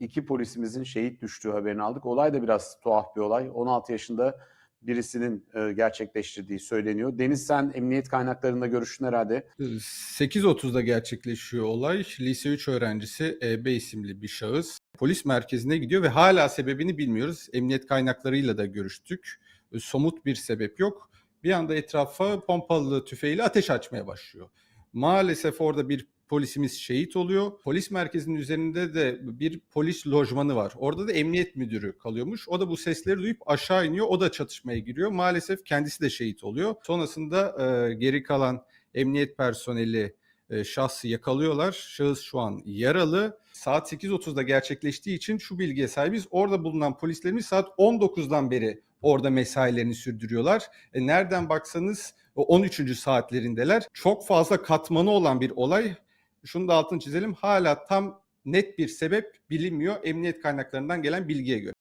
iki polisimizin şehit düştüğü haberini aldık. Olay da biraz tuhaf bir olay. 16 yaşında birisinin e, gerçekleştirdiği söyleniyor. Deniz sen emniyet kaynaklarında görüştün herhalde. 8.30'da gerçekleşiyor olay. Lise 3 öğrencisi EB isimli bir şahıs polis merkezine gidiyor ve hala sebebini bilmiyoruz. Emniyet kaynaklarıyla da görüştük. Somut bir sebep yok. Bir anda etrafa pompalı tüfeğiyle ateş açmaya başlıyor. Maalesef orada bir polisimiz şehit oluyor. Polis merkezinin üzerinde de bir polis lojmanı var. Orada da emniyet müdürü kalıyormuş. O da bu sesleri duyup aşağı iniyor. O da çatışmaya giriyor. Maalesef kendisi de şehit oluyor. Sonrasında e, geri kalan emniyet personeli e, şahsı yakalıyorlar. Şahıs şu an yaralı. Saat 8.30'da gerçekleştiği için şu bilgiye sahibiz. Orada bulunan polislerimiz saat 19'dan beri orada mesailerini sürdürüyorlar. E, nereden baksanız 13. saatlerindeler. Çok fazla katmanı olan bir olay. Şunu da altını çizelim. Hala tam net bir sebep bilinmiyor emniyet kaynaklarından gelen bilgiye göre.